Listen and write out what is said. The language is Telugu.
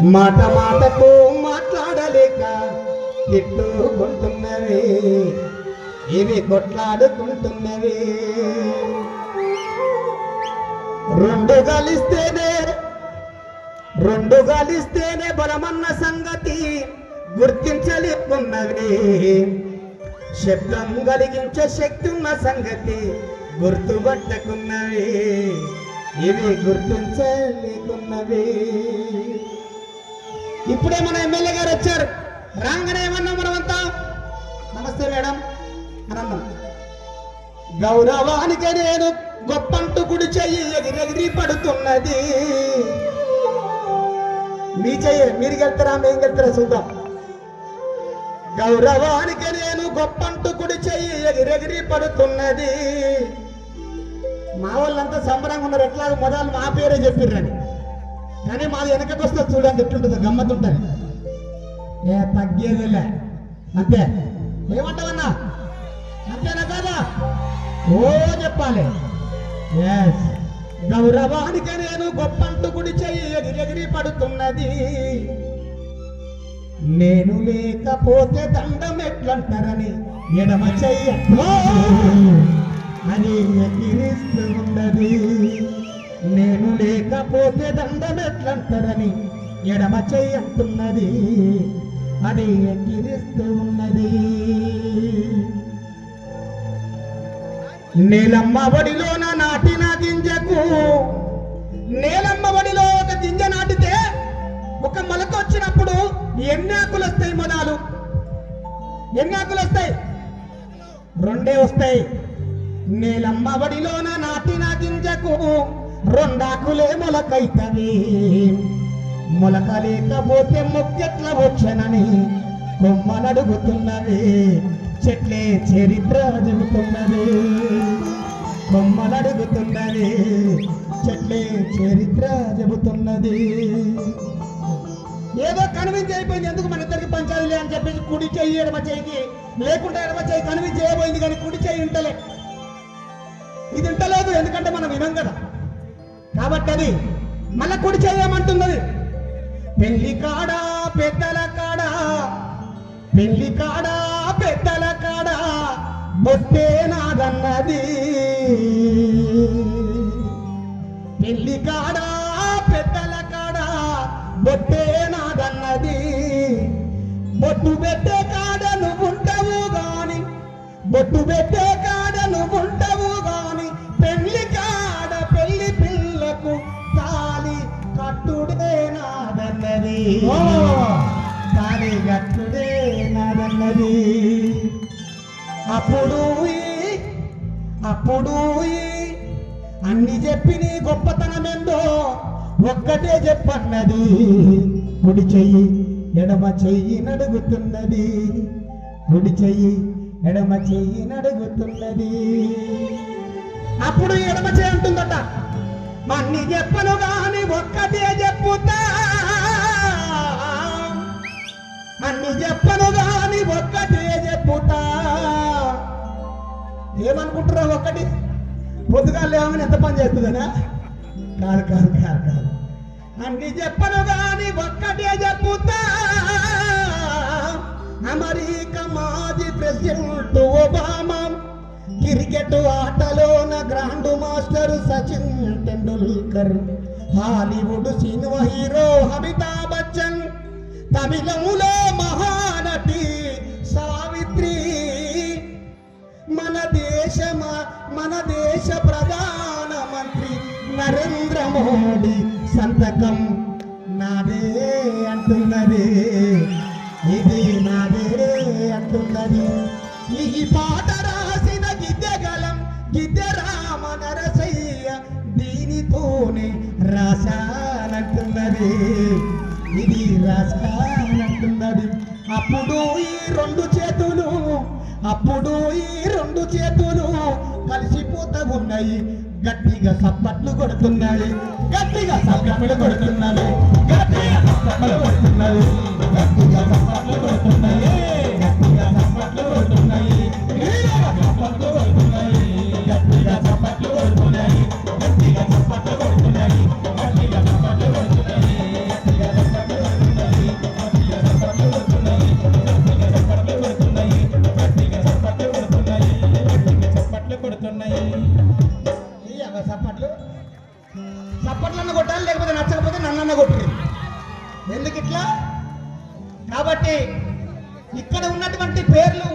మాట మాటకు మాట్లాడలేక తిట్టుకుంటున్నవి ఇవి కొట్లాడుకుంటున్నవి? రెండు కలిస్తేనే రెండు కలిస్తేనే బలమన్న సంగతి గుర్తించలేకున్నవి. శబ్దం కలిగించే శక్తి ఉన్న సంగతి గుర్తుపట్టకున్నవి. ఇవి గుర్తించలేకున్నవి. ఇప్పుడే మన ఎమ్మెల్యే గారు వచ్చారు. రాగానే ఏమన్నా మనమంతా? నమస్తే మేడం. అనందం గౌరవానికి నేను గొప్పంటూ గుడి చెయ్యి ఎగిరెగిరి పడుతున్నది. మీ చెయ్యి మీరు గెలుతారా మేము గెలుతారా చూద్దాం. గౌరవానికి నేను గొప్పంటూ గుడి చెయ్యి ఎగిరెగిరి పడుతున్నది. మా వాళ్ళంతా సంబరంగా ఉన్నారు. ఎట్లా మొదలు మా పేరే చెప్పిర్రండి కానీ మాది వెనకకి వస్తే చూడండి ఎట్లుంటుంది గమ్మతుంటుంది ఏ తగ్గేదిలే. అంతే. ఏమంటావన్నా? అంతేనా కాదా? ఓ చెప్పాలి. ఎస్ గౌరవానికి నేను గొప్పంటూ గుడి చెయ్యి ఎగిరెగిరి పడుతున్నది. నేను లేకపోతే దండం ఎట్లంటారని ఎడమ చెయ్య అని ఎగిరిస్తూ ఉన్నది. నేను లేకపోతే దండం ఎట్లంటారని ఎడమ చేయంటున్నది అది ఎగిరిస్తూ ఉన్నది. నేలమ్మ బడిలోన నాటిన గింజకు నేలమ్మ బడిలో ఒక గింజ నాటితే ఒక మొలక వచ్చినప్పుడు ఎన్ని ఆకులు వస్తాయి మొదలు? ఎన్ని ఆకులు వస్తాయి? రెండే వస్తాయి. నేలమ్మ బడిలోన నాటిన గింజకు రెండాకులే మొలకైతవి. మొలక లేకపోతే మొక్కెట్ల వచ్చనని కొమ్మలడుగుతున్నవి. చెట్లే చరిత్ర చెబుతున్నది. కొమ్మలడుగుతున్నది. చెట్లే చరిత్ర చెబుతున్నది. ఏదో కన్విన్స్ అయిపోయింది. ఎందుకు మన ఇద్దరికి పంచాలి అని చెప్పేసి కుడి చెయ్యి ఎడమ చెయ్యికి లేకుంటే ఎడమ చెయ్యి కన్విన్స్ చేయబోయింది కానీ కుడి చెయ్యి ఉంటలే ఇది ఉంటలేదు ఎందుకంటే మనం వినం కదా. కాబట్టి అది మళ్ళా కుడి చేయమంటున్నది పెళ్ళి కాడా పెద్దల కాడా? పెళ్ళి కాడా పెద్దల కాడా? బొట్టే నాదన్నది. పెళ్ళి కాడా పెద్దల కాడా? బొట్టే నాదన్నది. బొట్టు పెట్టే కాడ నువ్వుంటావు గాని బొట్టు పెట్టే నాదన్నది తాలి కట్టుడే నాదన్నది. అప్పుడు అప్పుడు అన్ని చెప్పి నీ గొప్పతనం ఏందో ఒక్కటే చెప్పన్నది. కుడి చెయ్యి ఎడమ చెయ్యి నడుగుతున్నది. కుడి చెయ్యి ఎడమ చెయ్యి నడుగుతున్నది. అప్పుడు ఎడమ చెయ్యి అంటుందట. అన్ని చెప్పను గాని ఒక్కటే చెప్పుతా. ఏమనుకుంటున్నావు ఒక్కటి? పొద్దుగా లేవని ఎంత పని చేస్తుందనా కాదు కాదు కాదు కాదు. అన్ని చెప్పను గాని ఒక్కటే చెప్పుతా. అమెరికా మాజీ president Obama cricket ఆటలోన grand master Sachin Tendulkar Hollywood cinema hero Amitabh Bachchan తమిళంలో మహా మన దేశ మన దేశ ప్రధాన మంత్రి నరేంద్ర మోడీ. సంతకం నాదే అంటున్నది. ఇది నాదే అంటున్నది. ఈ పాట రాసిన గిద్దెగలం గిద్దె రామ నరసయ్య దీనితోనే రాశానంటున్నది. ఇది రాశానంటున్నది. అప్పుడు ఈ రెండు చేతులు అప్పుడు ఈ చేతులు కలిసిపోతా ఉన్నాయి. గట్టిగా సప్పట్లు కొడుతున్నాయి. గట్టిగా సప్పట్లు కొడుతున్నాయి. గట్టిగా సప్పట్లు కొడుతున్నాయి. గట్టిగా సప్పట్లు కొడుతున్నాయి. గట్టిగా సప్పట్లు కొడుతున్నాయి. చప్పట్లన్న కొట్టాలి లేకపోతే నచ్చకపోతే నన్నన్న కొట్టుడు ఎందుకు ఇట్లా? కాబట్టి ఇక్కడ ఉన్నటువంటి పేర్లు